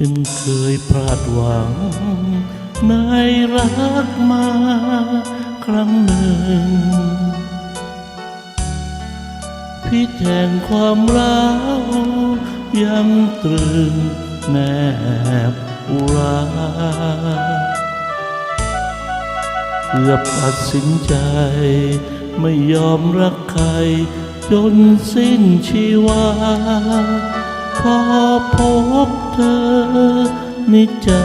ฉันเคยพลาดหวัง ในรักมาครั้งหนึ่ง พิษแห่งความร้าวยังตรึงแนบอุราเกือบตัดสินใจ ไม่ยอมรักใคร จนสิ้นชีวา พอพบเธอนิจา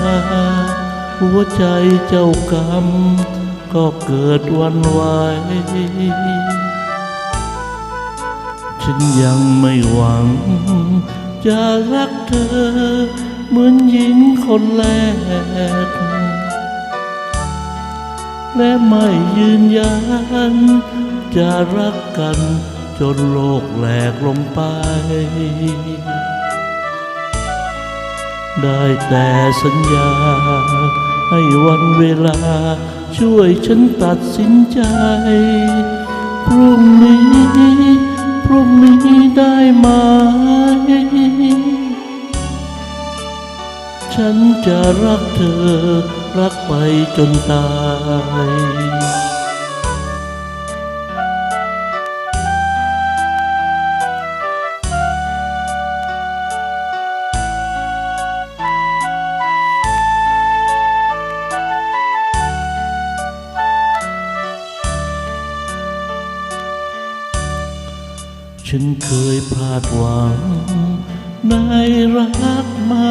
หัวใจเจ้ากรรม ก็เกิดวันไหวฉันยังไม่หวัง จะรักเธอ เหมือนหญิงคนแรก และไม่ยืนยัน จะรักกันจนโลกแหลกลงไป ได้แต่สัญญา ให้วันเวลาช่วยฉันตัดสินใจ พรุ่งนี้ พรุ่งนี้ได้ไหม ฉันจะรักเธอ รักไปจนตาย ฉันเคยพลาดหวังในรักมา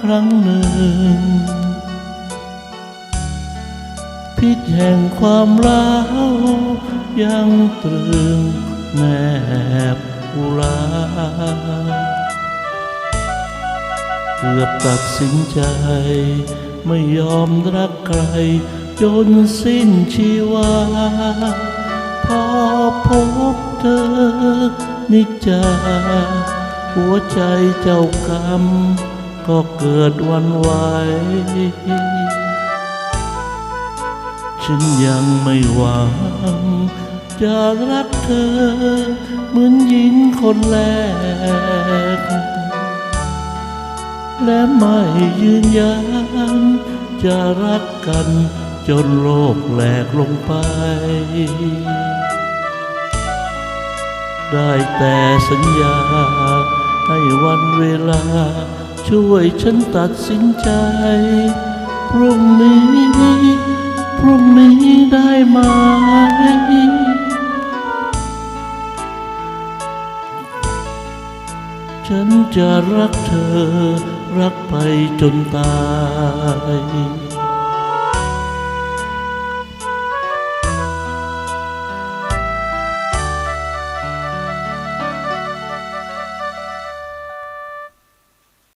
ครั้งหนึ่ง พิษแห่งความร้าวยังตรึงแนบอุราเกือบตัดสินใจ ไม่ยอมรักใคร จนสิ้นชีวาพอพบเธอ นิจจาหัวใจเจ้ากรรมก็เกิดวันไหวฉันยังไม่หวังจะรักเธอ เหมือนหญิงคนแรก และไม่ยืนยันจะรักกันจนโลกแหลกลงไป ได้แต่สัญญา ให้วันเวลา ช่วยฉันตัดสินใจ พรุ่งนี้ พรุ่งนี้ได้ไหมฉันจะรักเธอ รักไปจนตาย